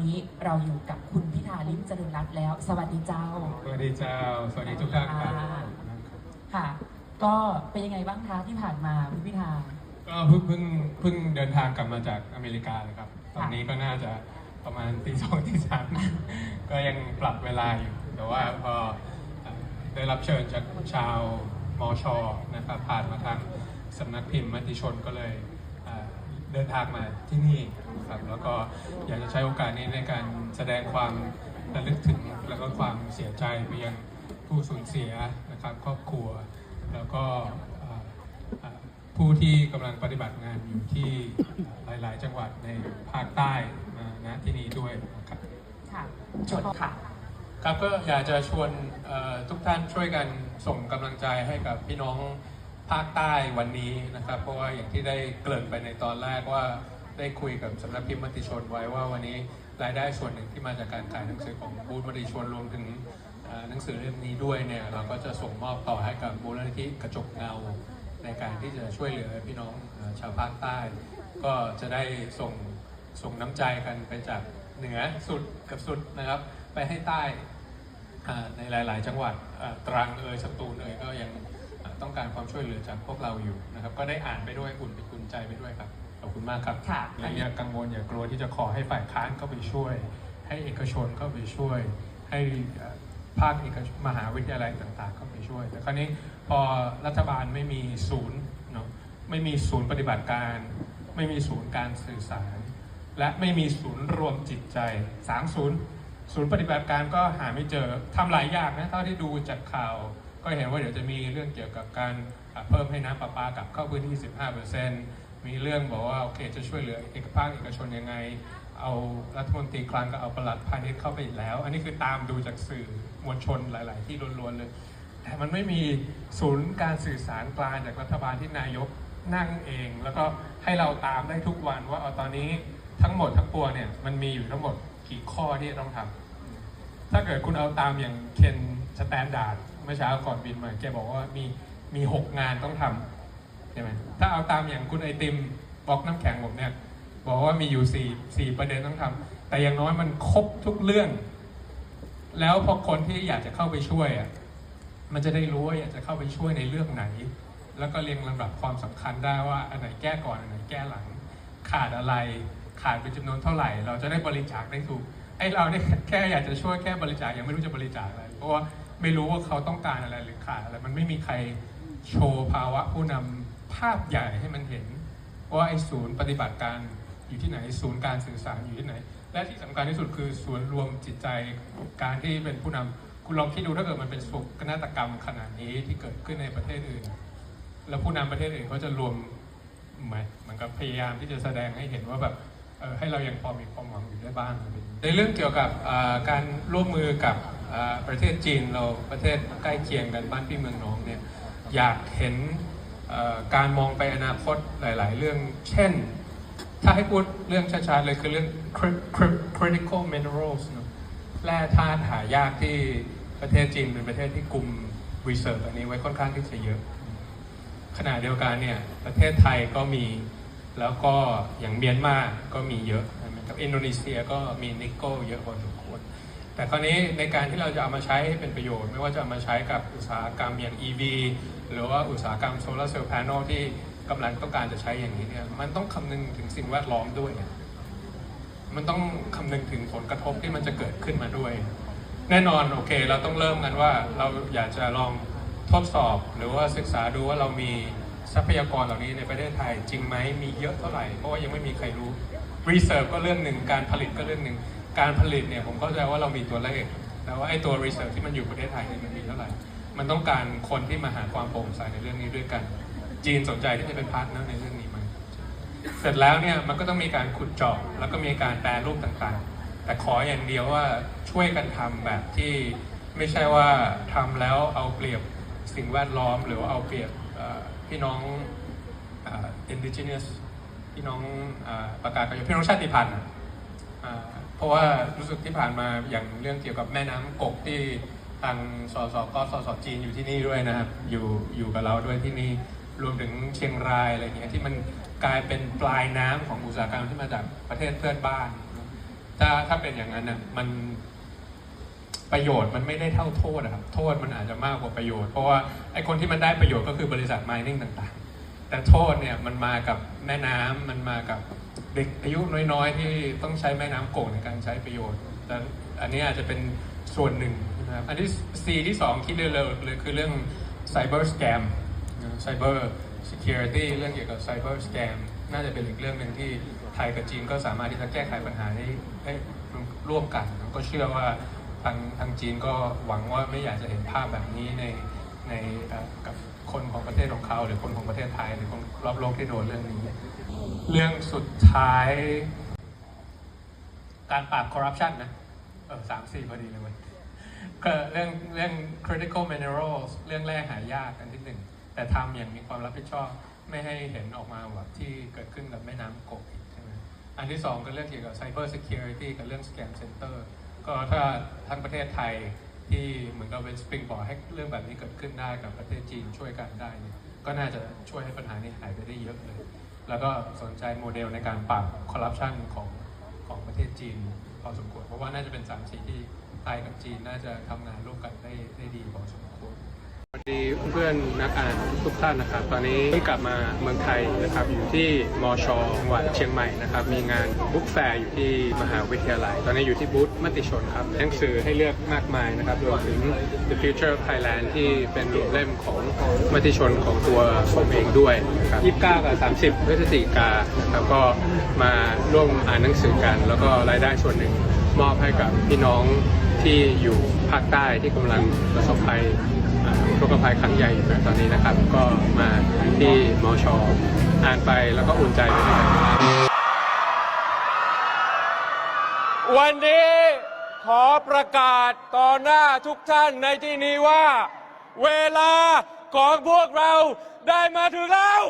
วันนี้เราอยู่กับคุณพิธาลิ้มเจริญรัตน์แล้ว สวัสดีเจ้า สวัสดีเจ้า สวัสดีทุกท่านครับค่ะ ก็เป็นยังไงบ้างคะที่ผ่านมาคุณพิธา ก็เพิ่งเพิ่งเพิ่งเดินทางกลับมาจากอเมริกาเลยครับ ตอนนี้ก็น่าจะประมาณตีสองตีสามก็ยังปรับเวลาอยู่ แต่ว่าพอเอ่อได้รับเชิญจากชาวมอชอนะครับผ่านมาทางสำนักพิมพ์มติชนก็เลย เอ่อเดินทางมาที่นี่ครับแล้วก็อยากจะใช้โอกาสนี้ในการแสดงความระลึกถึงแล้วก็ความเสียใจไปยังผู้สูญเสียนะครับครอบครัว แล้วก็เอ่อเอ่อผู้ที่กำลังปฏิบัติงานอยู่ที่หลาย ๆ จังหวัดในภาคใต้มาณที่นี้ด้วยนะครับค่ะชดค่ะครับก็อยากจะชวนเอ่อทุกท่านช่วยกันส่งกำลังใจให้กับพี่น้อง ภาคใต้วันนี้นะครับ เพราะว่าอย่างที่ได้เกริ่นไปในตอนแรกว่าได้คุยกับสำนักพิมพ์มติชนไว้ว่าวันนี้รายได้ส่วนหนึ่งที่มาจากการขายหนังสือของบูธมติชนรวมถึงหนังสือเล่มนี้ด้วยเนี่ยเราก็จะส่งมอบต่อให้กับมูลนิธิกระจกเงาในการที่จะช่วยเหลือพี่น้องชาวภาคใต้ ก็จะได้ส่งส่งน้ำใจกันไปจากเหนือสุดกับสุดนะครับ ไปให้ใต้ในหลาย ๆ จังหวัดตรังเอยสตูลเอยก็ยัง ช่วยเหลือจากพวกเราอยู่นะครับ ก็ได้อ่านไปด้วยอุ่นไปอุ่นใจไปด้วยครับขอบคุณมากครับค่ะ และอย่ากังวลอย่ากลัวที่จะขอให้ฝ่ายค้านเข้าไปช่วย ให้เอกชนเข้าไปช่วย ให้อ่าภาคเอกชนมหาวิทยาลัยต่างๆ เข้าไปช่วยแต่คราวนี้พอรัฐบาลไม่มีศูนย์เนาะไม่มีศูนย์ปฏิบัติการ ไม่มีศูนย์การสื่อสาร และไม่มีศูนย์รวมจิตใจสามศูนย์ศูนย์ปฏิบัติการก็หาไม่เจอทำหลายอย่างนะเท่าที่ดูจากข่าว ก็เห็นว่าเดี๋ยวจะมีเรื่องเกี่ยวกับการเพิ่มให้น้ำประปากลับเข้าพื้นที่ 15%มีเรื่องบอกว่าโอเคจะช่วยเหลือเอกภาคเอกชนยังไง เอารัฐมนตรีคลังก็เอาประหลัดพาณิชย์เข้าไปอีกแล้ว อันนี้คือตามดูจากสื่อมวลชนหลาย ๆ ที่ล้วนๆเลย แต่มันไม่มีศูนย์การสื่อสารกลางจากรัฐบาลที่นายกนั่งเอง แล้วก็ให้เราตามได้ทุกวันว่าเอาตอนนี้ทั้งหมดทั้งปวงเนี่ยมันมีอยู่ทั้งหมดกี่ข้อที่ต้องทำถ้าเกิดคุณเอาตามอย่างเคนสแตนดาร์ด มื่อเช้าก่อนบินมาแกบอกว่ามีมีหกงานต้องทำใช่ไหมถ้าเอาตามอย่างคุณไอติมบล็อกน้ำแข็งผมเนี่ย บอกว่ามีอยู่สี่สี่ประเด็นต้องทำแต่อย่างน้อยมันครบทุกเรื่อง แล้วพอคนที่อยากจะเข้าไปช่วยอะมันจะได้รู้ว่าอยากจะเข้าไปช่วยในเรื่องไหน แล้วก็เรียงลำดับความสำคัญได้ว่าอันไหนแก้ก่อนอันไหนแก้หลัง ขาดอะไรขาดเป็นจำนวนเท่าไหร่ เราจะได้บริจาคได้ถูกไอ้เราเนี่ยแค่อยากจะช่วยแค่บริจาคยังไม่รู้จะบริจาคอะไรเพราะว่า ไม่รู้ว่าเขาต้องการอะไรหรือขาดอะไรมันไม่มีใครโชว์ภาวะผู้นำภาพใหญ่ให้มันเห็น ว่าไอ้ศูนย์ปฏิบัติการอยู่ที่ไหนศูนย์การสื่อสารอยู่ที่ไหน และที่สำคัญที่สุดคือศูนย์รวมจิตใจการที่เป็นผู้นำคุณลองคิดดูถ้าเกิดมันเป็นโศกนาฏกรรมขนาดนี้ที่เกิดขึ้นในประเทศอื่น แล้วผู้นำประเทศอื่นเขาจะรวมไหมเหมือนกับพยายามที่จะแสดงให้เห็นว่าแบบ ให้เรายังพอมีความหวังอยู่ได้บ้าง ในเรื่องเกี่ยวกับการร่วมมือกับประเทศจีนเราประเทศใกล้เคียงกันบ้านพี่เมืองน้องเนี่ยอยากเห็นการมองไปอนาคตหลาย ๆ เรื่องเช่น ถ้าให้พูดเรื่องชัดๆเลยคือเรื่อง critical minerals แร่ธาตุหายากที่ประเทศจีนเป็นประเทศที่กลุ่ม reserve อันนี้ไว้ค่อนข้างที่จะเยอะขณะเดียวกันเนี่ยประเทศไทยก็มี แล้วก็อย่างเมียนมาก็มีเยอะนะครับอินโดนีเซียก็มีนิกเกิลเยอะพอสมควร แต่คราวนี้ในการที่เราจะเอามาใช้ให้เป็นประโยชน์ ไม่ว่าจะเอามาใช้กับอุตสาหกรรมอย่าง EV หรือว่าอุตสาหกรรมโซลาร์เซลล์แผงที่กำลังต้องการจะใช้อย่างนี้เนี่ยมันต้องคำนึงถึงสิ่งแวดล้อมด้วย มันต้องคำนึงถึงผลกระทบที่มันจะเกิดขึ้นมาด้วย แน่นอนโอเค เราต้องเริ่มกันว่าเราอยากจะลองทดสอบหรือว่าศึกษาดูว่าเรามี ทรัพยากรเหล่านี้ในประเทศไทยจริงไหมมีเยอะเท่าไหร่เพราะว่ายังไม่มีใครรู้รีเสิร์ฟก็เรื่องหนึ่งการผลิตก็เรื่องหนึ่งการผลิตเนี่ยผมเข้าใจว่าเรามีตัวเลขแต่ว่าไอ้ตัวรีเสิร์ฟที่มันอยู่ประเทศไทยเนี่ยมันมีเท่าไหร่ มันต้องการคนที่มาหาความโปร่งใสในเรื่องนี้ด้วยกัน จีนสนใจที่จะเป็นพาร์ทเนอร์ในเรื่องนี้ไหมเสร็จแล้วเนี่ยมันก็ต้องมีการขุดเจาะแล้วก็มีการแปรรูปต่างๆ แต่ขออย่างเดียวว่าช่วยกันทำแบบที่ไม่ใช่ว่าทำแล้วเอาเปรียบสิ่งแวดล้อมหรือว่าเอาเปรียบ พี่น้องเอ่อ indigenous พี่น้องอประกาศกันพี่น้องชาติพันธุ์อะอ่าเพราะว่ารู้สึกที่ผ่านมาอย่างเรื่องเกี่ยวกับแม่น้ำกกที่ทางสสก็สสจีนอยู่ที่นี่ด้วยนะครับ อยู่อยู่กับเราด้วยที่นี่รวมถึงเชียงรายอะไรอย่างเงี้ยที่มันกลายเป็นปลายน้ำของอุตสาหกรรมที่มาจากประเทศเพื่อนบ้าน ถ้าถ้าเป็นอย่างนั้นน่ะมัน ประโยชน์มันไม่ได้เท่าโทษนะครับ โทษมันอาจจะมากกว่าประโยชน์ เพราะว่าไอ้คนที่มันได้ประโยชน์ก็คือบริษัท mining ต่างๆ แต่โทษเนี่ยมันมากับแม่น้ำมันมากับเด็กอายุน้อยๆ ที่ต้องใช้แม่น้ำโก่งในการใช้ประโยชน์แต่อันนี้อาจจะเป็นส่วนหนึ่งนะครับ อันที่ C ที่สองคิดเร็วๆเลยคือเรื่อง cyber scam cyber security เรื่องเกี่ยวกับ cyber scam น่าจะเป็นอีกเรื่องหนึ่งที่ไทยกับจีนก็สามารถที่จะแก้ไขปัญหาได้ได้ร่วมกัน ก็เชื่อว่า ทางทางจีนก็หวังว่าไม่อยากจะเห็นภาพแบบนี้ในในกับคนของประเทศของเขา หรือคนของประเทศไทยหรือคนรอบโลกที่โดนเรื่องนี้ เรื่องสุดท้าย การปราบคอร์รัปชันนะเออสามสี่พอดีเลยเว้ยก็เรื่องเรื่อง critical minerals เรื่องแร่หายากอันที่หนึ่ง แต่ทำอย่างมีความรับผิดชอบไม่ให้เห็นออกมาแบบที่เกิดขึ้นกับแม่น้ำกกอีกใช่ไหมอันที่สองก็เรื่องเกี่ยวกับ cyber security กับเรื่อง scam center ก็ถ้าทั้งประเทศไทยที่เหมือนกับเป็น springboard ให้เรื่องแบบนี้เกิดขึ้นได้กับประเทศจีนช่วยกันได้เนี่ยก็น่าจะช่วยให้ปัญหานี้หายไปได้เยอะเลย แล้วก็สนใจโมเดลในการปราบคอร์รัปชันของของประเทศจีนพอสมควร เพราะว่าน่าจะเป็นสามสีที่ไทยกับจีนน่าจะทำงานร่วมกันได้ได้ดีพอสมควร ดีเพื่อนนักอ่านทุกท่านนะครับ ตอนนี้เพิ่งกลับมาเมืองไทยนะครับ อยู่ที่มอชอจังหวัดเชียงใหม่นะครับ มีงานบุ๊กแฟร์อยู่ที่มหาวิทยาลัย ตอนนี้อยู่ที่บูธมติชนครับหนังสือให้เลือกมากมายนะครับ รวมถึง The Future of Thailand ที่เป็นเล่มของมติชนของตัวผมเองด้วยนะครับ29กับ30พฤศจิกานะครับก็มาร่วมอ่านหนังสือกัน แล้วก็รายได้ส่วนหนึ่งมอบให้กับพี่น้องที่อยู่ภาคใต้ที่กำลังประสบภัย อ่าอุทกภัยครั้งใหญ่อยู่ตอนนี้นะครับ ก็มาที่มอชออ่านไปแล้วก็อุ่นใจไปด้วยกันวันนี้ขอประกาศต่อหน้าทุกท่านในที่นี้ว่า เวลาของพวกเราได้มาถึงแล้ว